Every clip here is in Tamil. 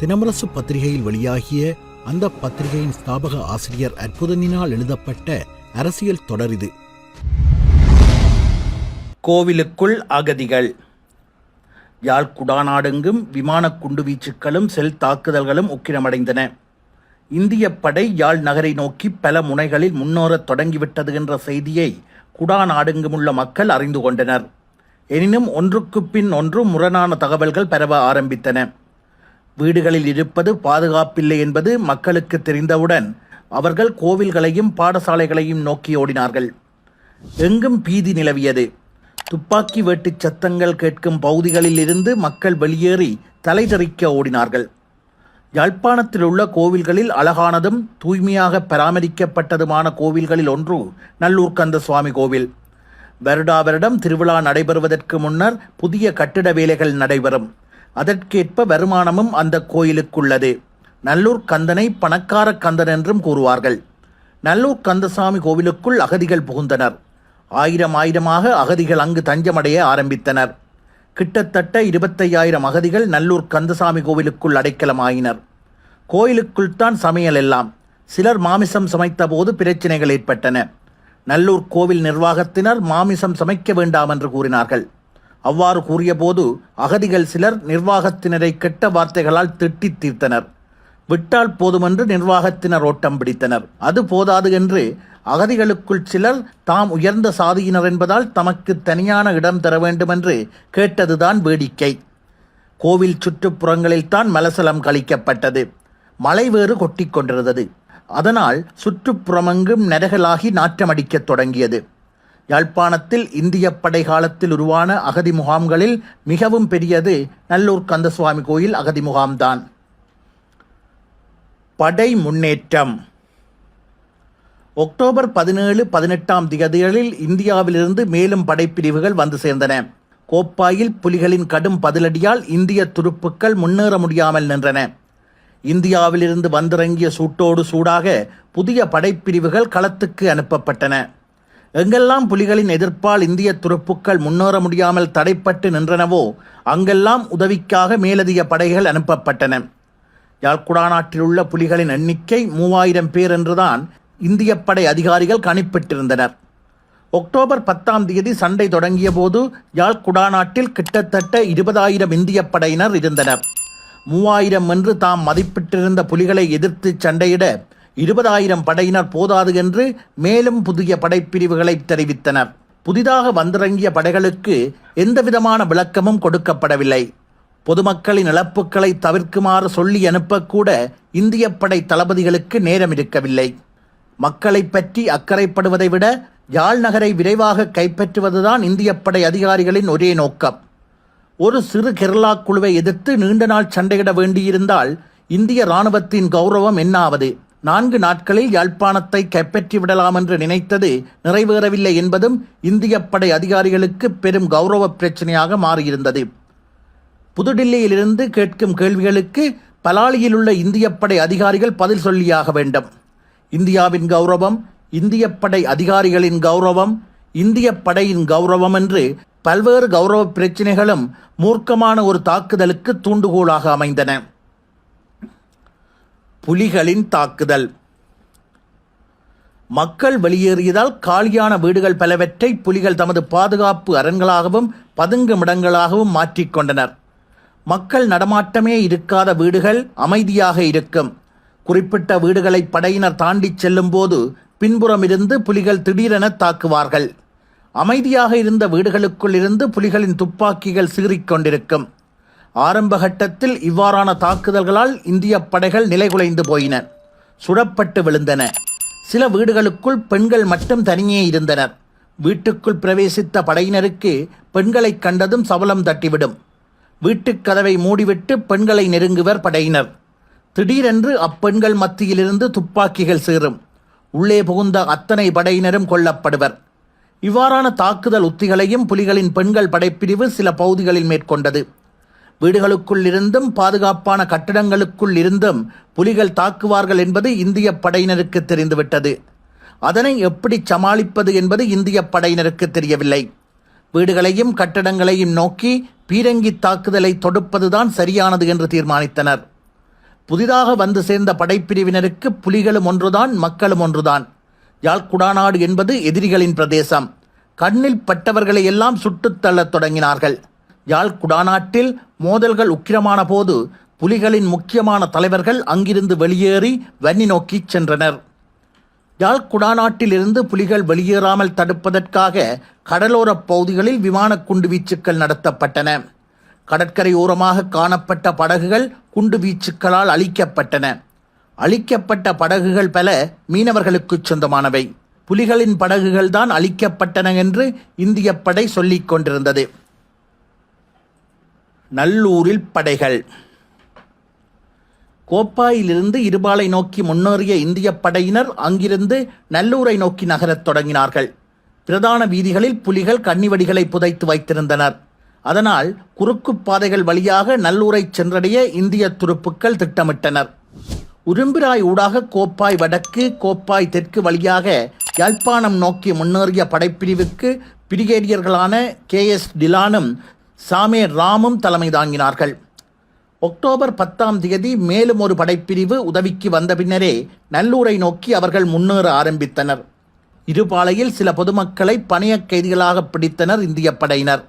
தினமரசு பத்திரிகையில் வெளியாகிய அந்த பத்திரிகையின் ஸ்தாபக ஆசிரியர் அற்புதனினால் எழுதப்பட்ட அரசியல் தொடர் இது. கோவிலுக்குள் அகதிகள். யாழ் குடாநாடெங்கும் விமான குண்டுவீச்சுக்களும் செல் தாக்குதல்களும் உக்கிரமடைந்தன. இந்திய படை யாழ் நகரை நோக்கி பல முனைகளில் முன்னோரத் தொடங்கிவிட்டது என்ற செய்தியை குடாநாடெங்குமுள்ள மக்கள் அறிந்து கொண்டனர். எனினும் ஒன்றுக்கு பின் ஒன்று முரணான தகவல்கள் பரவ ஆரம்பித்தன. வீடுகளில் இருப்பது பாதுகாப்பில்லை என்பது மக்களுக்கு தெரிந்தவுடன் அவர்கள் கோவில்களையும் பாடசாலைகளையும் நோக்கி ஓடினார்கள். எங்கும் பீதி நிலவியது. துப்பாக்கி வெட்டுச் சத்தங்கள் கேட்கும் பகுதிகளில் இருந்து மக்கள் வெளியேறி தலைதெறிக்க ஓடினார்கள். யாழ்ப்பாணத்தில் உள்ள கோவில்களில் அழகானதும் தூய்மையாக பராமரிக்கப்பட்டதுமான கோவில்களில் ஒன்று நல்லூர் கந்த சுவாமி கோவில். வருடா வருடம் திருவிழா நடைபெறுவதற்கு முன்னர் புதிய கட்டிட வேலைகள் நடைபெறும். அதற்கேற்ப வருமானமும் அந்த கோயிலுக்குள்ளது. நல்லூர் கந்தனை பணக்கார கந்தன் என்றும் கூறுவார்கள். நல்லூர் கந்தசாமி கோவிலுக்குள் அகதிகள் புகுந்தனர். ஆயிரம் ஆயிரமாக அகதிகள் அங்கு தஞ்சமடைய ஆரம்பித்தனர். கிட்டத்தட்ட இருபத்தையாயிரம் அகதிகள் நல்லூர் கந்தசாமி கோவிலுக்குள் அடைக்கலமாயினர். கோயிலுக்குள் தான் சமையல் எல்லாம். சிலர் மாமிசம் சமைத்தபோது பிரச்சனைகள் ஏற்பட்டன. நல்லூர் கோவில் நிர்வாகத்தினர் மாமிசம் சமைக்க வேண்டாம் என்று கூறினார்கள். அவ்வாறு கூறியபோது அகதிகள் சிலர் நிர்வாகத்தினரை கெட்ட வார்த்தைகளால் திட்டி தீர்த்தனர். விட்டால் போதுமென்று நிர்வாகத்தினர் ஓட்டம் பிடித்தனர். அது போதாது என்று அகதிகளுக்குள் சிலர் தாம் உயர்ந்த சாதியினர் என்பதால் தமக்கு தனியான இடம் தர வேண்டுமென்று கேட்டதுதான் வேடிக்கை. கோவில் சுற்றுப்புறங்களில் தான் மலசலம் கழிக்கப்பட்டது. மழை வேறு கொட்டிக் கொண்டிருந்தது. அதனால் சுற்றுப்புறமெங்கும் நரகலாகி நாற்றமடிக்கத் தொடங்கியது. யாழ்ப்பாணத்தில் இந்திய படை காலத்தில் உருவான அகதி முகாம்களில் மிகவும் பெரியது நல்லூர் கந்தசுவாமி கோயில் அகதி முகாம்தான். படை முன்னேற்றம். ஒக்டோபர் பதினேழு பதினெட்டாம் திகதிகளில் இந்தியாவிலிருந்து மேலும் படைப்பிரிவுகள் வந்து சேர்ந்தன. கோப்பாயில் புலிகளின் கடும் பதிலடியால் இந்திய துருப்புக்கள் முன்னேற முடியாமல் நின்றன. இந்தியாவிலிருந்து வந்திறங்கிய சூட்டோடு சூடாக புதிய படைப்பிரிவுகள் களத்துக்கு அனுப்பப்பட்டன. எங்கெல்லாம் புலிகளின் எதிர்ப்பால் இந்திய துருப்புக்கள் முன்னேற முடியாமல் தடைப்பட்டு நின்றனவோ அங்கெல்லாம் உதவிக்காக மேலதிக படைகள் அனுப்பப்பட்டன. யாழ்குடாநாட்டில் உள்ள புலிகளின் எண்ணிக்கை மூவாயிரம் பேர் என்றுதான் இந்திய படை அதிகாரிகள் கணிப்பிட்டிருந்தனர். அக்டோபர் பத்தாம் தேதி சண்டை தொடங்கிய போது யாழ் குடாநாட்டில் கிட்டத்தட்ட இருபதாயிரம் இந்திய படையினர் இருந்தனர். மூவாயிரம் என்று தாம் மதிப்பிட்டிருந்த புலிகளை எதிர்த்து சண்டையிட இருபதாயிரம் படையினர் போதாது என்று மேலும் புதிய படைப்பிரிவுகளை தெரிவித்தனர். புதிதாக வந்திறங்கிய படைகளுக்கு எந்தவிதமான விளக்கமும் கொடுக்கப்படவில்லை. பொதுமக்களின் இழப்புக்களை தவிர்க்குமாறு சொல்லி அனுப்பக்கூட இந்திய படை தளபதிகளுக்கு நேரம் இருக்கவில்லை. மக்களை பற்றி அக்கறைப்படுவதை விட யாழ் நகரை விரைவாக கைப்பற்றுவதுதான் இந்திய படை அதிகாரிகளின் ஒரே நோக்கம். ஒரு சிறு கெர்லா குழுவை எதிர்த்து நீண்ட நாள் சண்டையிட வேண்டியிருந்தால் இந்திய இராணுவத்தின் கௌரவம் என்னாவது? நான்கு நாட்களில் யாழ்ப்பாணத்தை கைப்பற்றிவிடலாம் என்று நினைத்தது நிறைவேறவில்லை என்பதும் இந்திய படை அதிகாரிகளுக்கு பெரும் கௌரவ பிரச்சனையாக மாறியிருந்தது. புதுடில்லியிலிருந்து கேட்கும் கேள்விகளுக்கு பலாலியில் உள்ள இந்திய படை அதிகாரிகள் பதில் சொல்லியாக வேண்டும். இந்தியாவின் கௌரவம் இந்திய படை அதிகாரிகளின் கௌரவம் இந்திய படையின் கௌரவம் என்று பல்வேறு கௌரவ பிரச்சினைகளும் மூர்க்கமான ஒரு தாக்குதலுக்கு தூண்டுகோலாக அமைந்தன. புலிகளின் தாக்குதல். மக்கள் வெளியேறியதால் காலியான வீடுகள் பலவற்றை புலிகள் தமது பாதுகாப்பு அரண்களாகவும் பதுங்குமிடங்களாகவும் மாற்றிக்கொண்டனர் மக்கள் நடமாட்டமே இருக்காத வீடுகள் அமைதியாக இருக்கும். குறிப்பிட்ட வீடுகளை படையினர் தாண்டிச் செல்லும்போது பின்புறம் இருந்து புலிகள் திடீரென தாக்குவார்கள். அமைதியாக இருந்த வீடுகளுக்குள் இருந்து புலிகளின் துப்பாக்கிகள் சீறிக்கொண்டிருக்கும் ஆரம்ப கட்டத்தில் இவ்வாறான தாக்குதல்களால் இந்திய படைகள் நிலைகுலைந்து போயின. சுடப்பட்டு விழுந்தன. சில வீடுகளுக்குள் பெண்கள் மட்டும் தனியே இருந்தனர். வீட்டுக்குள் பிரவேசித்த படையினருக்கு பெண்களை கண்டதும் சபலம் தட்டிவிடும். வீட்டுக் கதவை மூடிவிட்டு பெண்களை நெருங்குவர் படையினர். திடீரென்று அப்பெண்கள் மத்தியிலிருந்து துப்பாக்கிகள் சீறும். உள்ளே புகுந்த அத்தனை படையினரும் கொல்லப்படுவர். இவ்வாறான தாக்குதல் உத்திகளையும் புலிகளின் பெண்கள் படைப்பிரிவு சில பகுதிகளில் மேற்கொண்டது. வீடுகளுக்குள் இருந்தும் பாதுகாப்பான கட்டிடங்களுக்குள் இருந்தும் புலிகள் தாக்குவார்கள் என்பது இந்திய படையினருக்கு தெரிந்துவிட்டது. அதனை எப்படி சமாளிப்பது என்பது இந்திய படையினருக்கு தெரியவில்லை. வீடுகளையும் கட்டடங்களையும் நோக்கி பீரங்கி தாக்குதலை தொடுப்பதுதான் சரியானது என்று தீர்மானித்தனர். புதிதாக வந்து சேர்ந்த படைப்பிரிவினருக்கு புலிகளும் ஒன்றுதான் மக்களும் ஒன்றுதான். யாழ்குடாநாடு என்பது எதிரிகளின் பிரதேசம். கண்ணில் பட்டவர்களை எல்லாம் சுட்டுத்தள்ளத் தொடங்கினார்கள். யாழ் குடாநாட்டில் மோதல்கள் உக்கிரமான போது புலிகளின் முக்கியமான தலைவர்கள் அங்கிருந்து வெளியேறி வன்னி நோக்கிச் சென்றனர். யாழ் குடாநாட்டிலிருந்து புலிகள் வெளியேறாமல் தடுப்பதற்காக கடலோரப் பகுதிகளில் விமான குண்டுவீச்சுக்கள் நடத்தப்பட்டன. கடற்கரையோரமாக காணப்பட்ட படகுகள் குண்டுவீச்சுக்களால் அழிக்கப்பட்டன. அழிக்கப்பட்ட படகுகள் பல மீனவர்களுக்குச் சொந்தமானவை. புலிகளின் படகுகள்தான் அழிக்கப்பட்டன என்று இந்திய படை சொல்லிக் கொண்டிருந்தது. நல்லூரில் படைகள். கோப்பாயிலிருந்து இருபாலை நோக்கி முன்னேறிய இந்திய படையினர் அங்கிருந்து நல்லூரை நோக்கி நகரத் தொடங்கினார்கள். பிரதான வீதிகளில் புலிகள் கன்னிவடிகளை புதைத்து வைத்திருந்தனர். அதனால் குறுக்கு பாதைகள் வழியாக நல்லூரை சென்றடைய இந்திய துருப்புக்கள் திட்டமிட்டனர். உரும்பிராய் ஊடாக கோப்பாய் வடக்கு கோப்பாய் தெற்கு வழியாக யாழ்ப்பாணம் நோக்கி முன்னேறிய படைப்பிரிவுக்கு பிரிகேடியர்களான கே எஸ் டிலானும் சாமே ராமும் தலைமை தாங்கினார்கள். அக்டோபர் பத்தாம் தேதி மேலும் ஒரு படைப்பிரிவு உதவிக்கு வந்த பின்னரே நல்லூரை நோக்கி அவர்கள் முன்னேற ஆரம்பித்தனர். இருபாலையில் சில பொதுமக்களை பணையக் கைதிகளாக பிடித்தனர் இந்திய படையினர்.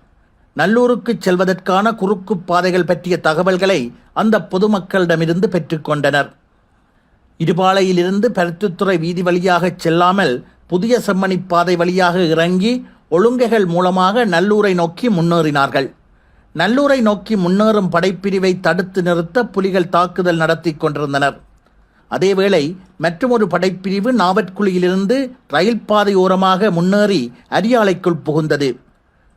நல்லூருக்கு செல்வதற்கான குறுக்கு பாதைகள் பற்றிய தகவல்களை அந்த பொதுமக்களிடமிருந்து பெற்றுக்கொண்டனர் இருபாலையிலிருந்து பருத்தித்துறை வீதி வழியாக செல்லாமல் புதிய செம்மணி பாதை வழியாக இறங்கி ஒழுங்கைகள் மூலமாக நல்லூரை நோக்கி முன்னேறினார்கள். நல்லூரை நோக்கி முன்னேறும் படைப்பிரிவை தடுத்து நிறுத்த புலிகள் தாக்குதல் நடத்தி கொண்டிருந்தனர். அதேவேளை மற்றொரு படைப்பிரிவு நாவற்குழியிலிருந்து ரயில் பாதை ஓரமாக முன்னேறி அரியாலைக்குள் புகுந்தது.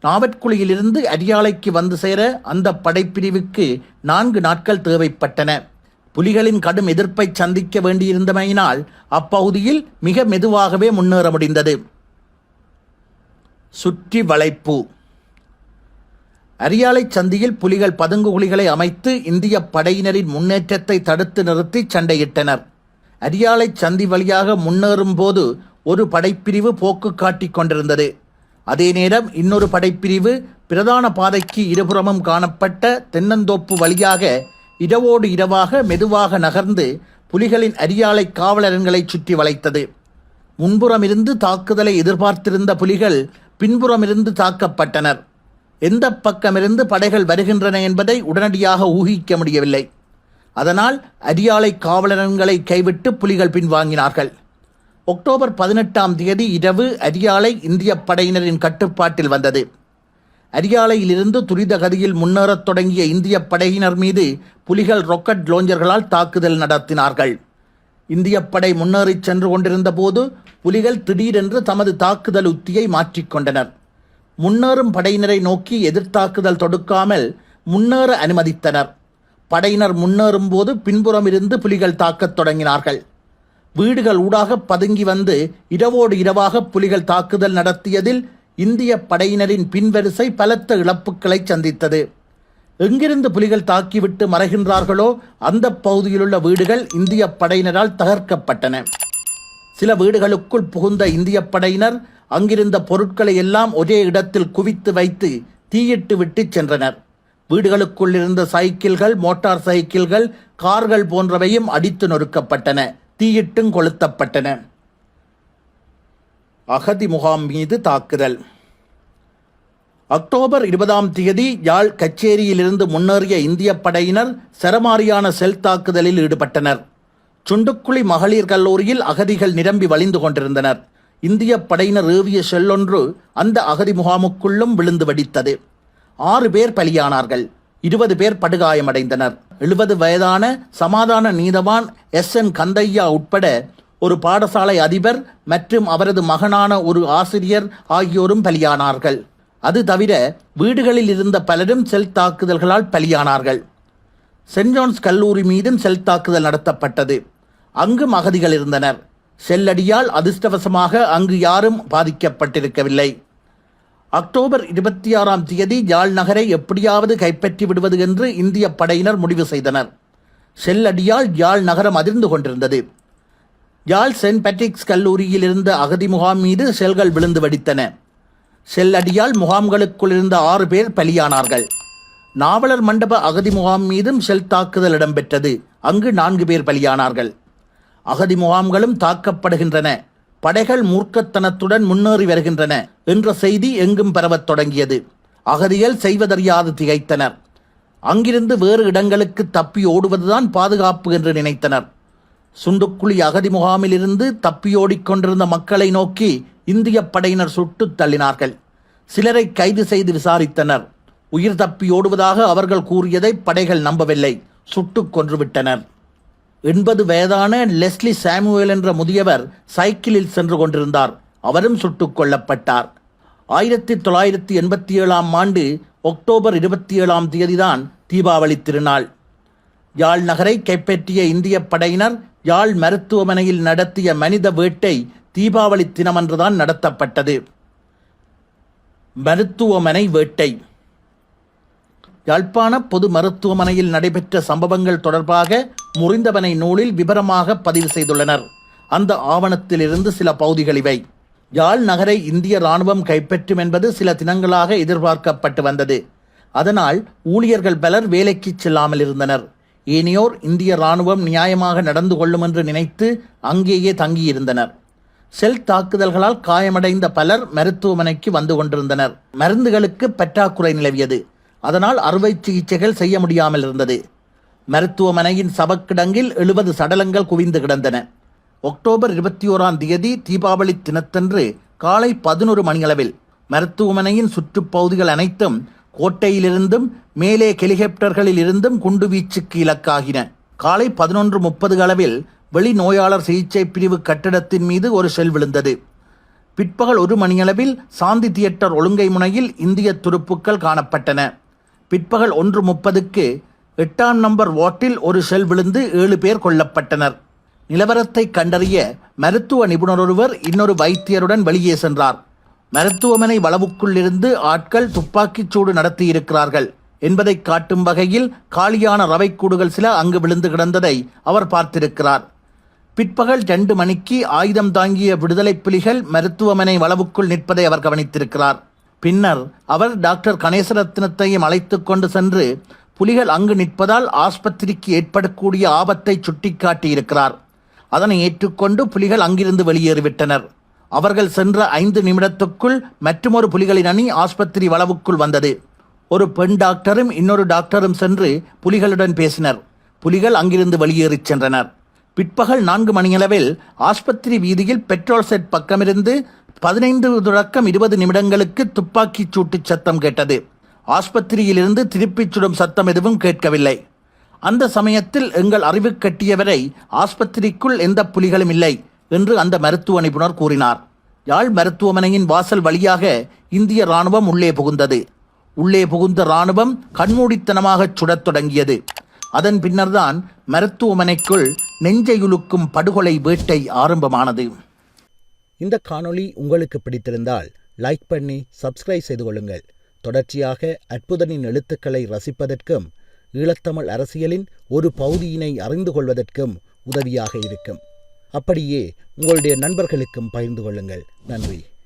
நாவற்குழியிலிருந்து அரியாலைக்கு வந்து சேர அந்த படைப்பிரிவுக்கு நான்கு நாட்கள் தேவைப்பட்டன. புலிகளின் கடும் எதிர்ப்பை சந்திக்க வேண்டியிருந்தமையினால் அப்பகுதியில் மிக மெதுவாகவே முன்னேற முடிந்தது. சுற்றி வளைப்பு அரியாலை சந்தியில் புலிகள் பதுங்கு குழிகளை அமைத்து இந்திய படையினரின் முன்னேற்றத்தை தடுத்து நிறுத்தி சண்டையிட்டனர். அரியாலை சந்தி வழியாக முன்னேறும் போது ஒரு படைப்பிரிவு போக்கு காட்டிக் கொண்டிருந்தது. அதே நேரம் இன்னொரு படைப்பிரிவு பிரதான பாதைக்கு இருபுறமும் காணப்பட்ட தென்னந்தோப்பு வழியாக இரவோடு இரவாக மெதுவாக நகர்ந்து புலிகளின் அரியாலை காவலரன்களை சுற்றி வளைத்தது. முன்புறமிருந்து தாக்குதலை எதிர்பார்த்திருந்த புலிகள் பின்புறமிருந்து தாக்கப்பட்டனர். எந்த பக்கமிருந்து படைகள் வருகின்றன என்பதை உடனடியாக ஊகிக்க முடியவில்லை. அதனால் அரியாலை காவலர்களை கைவிட்டு புலிகள் பின்வாங்கினார்கள். அக்டோபர் பதினெட்டாம் தேதி இரவு அரியாலை இந்திய படையினரின் கட்டுப்பாட்டில் வந்தது. அரியாலையிலிருந்து துரித கதியில் முன்னேறத் தொடங்கிய இந்திய படையினர் மீது புலிகள் ராக்கெட் லோஞ்சர்களால் தாக்குதல் நடத்தினார்கள். இந்திய படை முன்னேறிச் சென்று கொண்டிருந்த போது புலிகள் திடீரென்று தமது தாக்குதல் உத்தியை மாற்றிக்கொண்டனர் முன்னேறும் படையினரை நோக்கி எதிர்த்தாக்குதல் தொடுக்காமல் முன்னேற அனுமதித்தனர். படையினர் முன்னேறும் போது பின்புறம் இருந்து புலிகள் தாக்கத் தொடங்கினார்கள். வீடுகள் ஊடாக பதுங்கி வந்து இரவோடு இரவாக புலிகள் தாக்குதல் நடத்தியதில் இந்திய படையினரின் பின்வரிசை பலத்த இழப்புகளை சந்தித்தது. எங்கிருந்து புலிகள் தாக்கிவிட்டு மறைகின்றார்களோ அந்த பகுதியிலுள்ள வீடுகள் இந்திய படையினரால் தகர்க்கப்பட்டன. சில வீடுகளுக்குள் புகுந்த இந்திய படையினர் அங்கிருந்த பொருட்களை எல்லாம் ஒரே இடத்தில் குவித்து வைத்து தீயிட்டு விட்டு சென்றனர். வீடுகளுக்குள் இருந்த சைக்கிள்கள் மோட்டார் சைக்கிள்கள் கார்கள் போன்றவையும் அடித்து நொறுக்கப்பட்டன. தீயிட்டும் கொளுத்தப்பட்டன. அகதி முகாம் மீது தாக்குதல். அக்டோபர் இருபதாம் தேதி யாழ் கச்சேரியிலிருந்து முன்னேறிய இந்திய படையினர் சரமாரியான செல் தாக்குதலில் ஈடுபட்டனர். சுண்டுக்குழி மகளிர் கல்லூரியில் அகதிகள் நிரம்பி வழிந்து கொண்டிருந்தனர். இந்திய படையினர் ஏவிய செல்லொன்று அந்த அகதி முகாமுக்குள்ளும் விழுந்து வெடித்தது. ஆறு பேர் பலியானார்கள். இருபது பேர் படுகாயமடைந்தனர். எழுபது வயதான சமாதான நீதவான் எஸ். என். கந்தையா உட்பட ஒரு பாடசாலை அதிபர் மற்றும் அவரது மகனான ஒரு ஆசிரியர் ஆகியோரும் பலியானார்கள். அது தவிர வீடுகளில் இருந்த பலரும் செல் தாக்குதல்களால் பலியானார்கள். சென்ட் ஜான்ஸ் கல்லூரி மீதும் செல் தாக்குதல் நடத்தப்பட்டது. அங்கும் அகதிகள் இருந்தனர். செல்லடியால் அதிர்ஷ்டவசமாக அங்கு யாரும் பாதிக்கப்பட்டிருக்கவில்லை. அக்டோபர் இருபத்தி ஆறாம் தேதி யாழ் நகரை எப்படியாவது கைப்பற்றி விடுவது என்று இந்திய படையினர் முடிவு செய்தனர். செல்லடியால் யாழ் நகரம் அதிர்ந்து கொண்டிருந்தது. யாழ் சென்ட் பேட்ரிக்ஸ் கல்லூரியில் இருந்த அகதி முகாம் மீது செல்கள் விழுந்து வெடித்தன. செல்லடியால் முகாம்களுக்குள் இருந்த ஆறு பேர் பலியானார்கள். நாவலர் மண்டப அகதி முகாம் மீதும் ஷெல் தாக்குதல் இடம்பெற்றது. அங்கு நான்கு பேர் பலியானார்கள். அகதி முகாம்களும் தாக்கப்படுகின்றன. படைகள் மூர்க்கத்தனத்துடன் முன்னேறி வருகின்றன என்ற செய்தி எங்கும் பரவத் தொடங்கியது. அகதிகள் செய்வதறியாது திகைத்தனர். அங்கிருந்து வேறு இடங்களுக்கு தப்பி ஓடுவதுதான் பாதுகாப்பு என்று நினைத்தனர். சுண்டுக்குழி அகதி முகாமிலிருந்து தப்பியோடிக் கொண்டிருந்த மக்களை நோக்கி இந்திய படையினர் சுட்டுத் தள்ளினார்கள். சிலரை கைது செய்து விசாரித்தனர். உயிர் தப்பி ஓடுவதாக அவர்கள் கூறியதை படைகள் நம்பவில்லை. சுட்டுக் கொன்றுவிட்டனர். எண்பது வயதான லெஸ்லி சாமுவேல் என்ற முதியவர் சைக்கிளில் சென்று கொண்டிருந்தார். அவரும் சுட்டுக் கொல்லப்பட்டார். ஆயிரத்தி தொள்ளாயிரத்தி எண்பத்தி ஏழாம் ஆண்டு அக்டோபர் இருபத்தி ஏழாம் தேதிதான் தீபாவளி திருநாள். யாழ் நகரை கைப்பற்றிய இந்திய படையினர் யாழ் மருத்துவமனையில் நடத்திய மனித வேட்டை தீபாவளி தினமன்றுதான் நடத்தப்பட்டது. மருத்துவமனை வேட்டை. யாழ்ப்பாண பொது மருத்துவமனையில் நடைபெற்ற சம்பவங்கள் தொடர்பாக முறிந்தவனை நூலில் விபரமாக பதிவு செய்துள்ளனர். அந்த ஆவணத்திலிருந்து சில பகுதிகள் இவை. யாழ் நகரை இந்திய ராணுவம் கைப்பற்றும் என்பது சில தினங்களாக எதிர்பார்க்கப்பட்டு வந்தது. அதனால் ஊழியர்கள் பலர் வேலைக்கு செல்லாமல் இருந்தனர். ஏனையோர் இந்திய ராணுவம் நியாயமாக நடந்து கொள்ளும் என்று நினைத்து அங்கேயே தங்கியிருந்தனர். செல் தாக்குதல்களால் காயமடைந்த பலர் மருத்துவமனைக்கு வந்து கொண்டிருந்தனர். மருந்துகளுக்கு பற்றாக்குறை நிலவியது. அதனால் அறுவை சிகிச்சைகள் செய்ய முடியாமல் இருந்தது. மருத்துவமனையின் சவக்கிடங்கில் எழுபது சடலங்கள் குவிந்து கிடந்தன. அக்டோபர் இருபத்தி ஓராம் தேதி தீபாவளி தினத்தன்று காலை பதினொரு மணியளவில் மருத்துவமனையின் சுற்றுப்பகுதிகள் அனைத்தும் கோட்டையிலிருந்தும் மேலே ஹெலிகாப்டர்களில் இருந்தும் குண்டுவீச்சுக்கு இலக்காகின. காலை பதினொன்று முப்பது அளவில் வெளி நோயாளர் சிகிச்சை பிரிவு கட்டிடத்தின் மீது ஒரு செல் விழுந்தது. பிற்பகல் ஒரு மணியளவில் சாந்தி தியேட்டர் ஒழுங்கை முனையில் இந்திய துருப்புக்கள் காணப்பட்டன. பிற்பகல் ஒன்று முப்பதுக்கு எட்டாம் நம்பர் வார்டில் ஒரு ஷெல் விழுந்து ஏழு பேர் கொல்லப்பட்டனர். நிலவரத்தை கண்டறிய மருத்துவ நிபுணர் ஒருவர் இன்னொரு வைத்தியருடன் வெளியே சென்றார். மருத்துவமனை வளவுக்குள் இருந்து ஆட்கள் துப்பாக்கிச் சூடு நடத்தியிருக்கிறார்கள். என்பதை காட்டும் வகையில் காலியான ரவைக்கூடுகள் சில அங்கு விழுந்து கிடந்ததை அவர் பார்த்திருக்கிறார். பிற்பகல் ரெண்டு மணிக்கு ஆயுதம் தாங்கிய விடுதலை புலிகள் மருத்துவமனை வளவுக்குள் நிற்பதை அவர் கவனித்திருக்கிறார். பின்னர் அவர் டாக்டர் கணேசரத்னத்தையும் அழைத்து கொண்டு சென்று புலிகள் அங்கு நிற்பதால் ஆஸ்பத்திரிக்கு ஏற்படக்கூடிய ஆபத்தை சுட்டிக்காட்டியிருக்கிறார். அதனை ஏற்றுக்கொண்டு புலிகள் அங்கிருந்து வெளியேறிவிட்டனர். அவர்கள் சென்ற ஐந்து நிமிடத்துக்குள் மற்றுமொரு புலிகளின் அணி ஆஸ்பத்திரி வளவுக்குள் வந்தது. ஒரு பெண் டாக்டரும் இன்னொரு டாக்டரும் சென்று புலிகளுடன் பேசினர். புலிகள் அங்கிருந்து வெளியேறிச் சென்றனர். பிற்பகல் நான்கு மணியளவில் ஆஸ்பத்திரி வீதியில் பெட்ரோல் செட் பக்கமிருந்து பதினைந்து தொடக்கம் இருபது நிமிடங்களுக்கு துப்பாக்கிச் சூட்டுச் சத்தம் கேட்டது. ஆஸ்பத்திரியிலிருந்து திருப்பிச் சுடும் சத்தம் எதுவும் கேட்கவில்லை. அந்த சமயத்தில் எங்கள் அறிவு கட்டியவரை ஆஸ்பத்திரிக்குள் எந்த புலிகளும் இல்லை என்று அந்த மருத்துவ நிபுணர் கூறினார். யாழ் மருத்துவமனையின் வாசல் வழியாக இந்திய ராணுவம் உள்ளே புகுந்தது. உள்ளே புகுந்த ராணுவம் கண்மூடித்தனமாகச் சுடத் தொடங்கியது. அதன் பின்னர்தான் மருத்துவமனைக்குள் நெஞ்சையுலுக்கும் படுகொலை வேட்டை ஆரம்பமானது. இந்த காணொளி உங்களுக்கு பிடித்திருந்தால் லைக் பண்ணி சப்ஸ்கிரைப் செய்து கொள்ளுங்கள். தொடர்ச்சியாக அற்புதனின் எழுத்துக்களை ரசிப்பதற்கும் ஈழத்தமிழ் அரசியலின் ஒரு பகுதியினை அறிந்து கொள்வதற்கும் உதவியாக இருக்கும். அப்படியே உங்களுடைய நண்பர்களுக்கும் பகிர்ந்து கொள்ளுங்கள். நன்றி.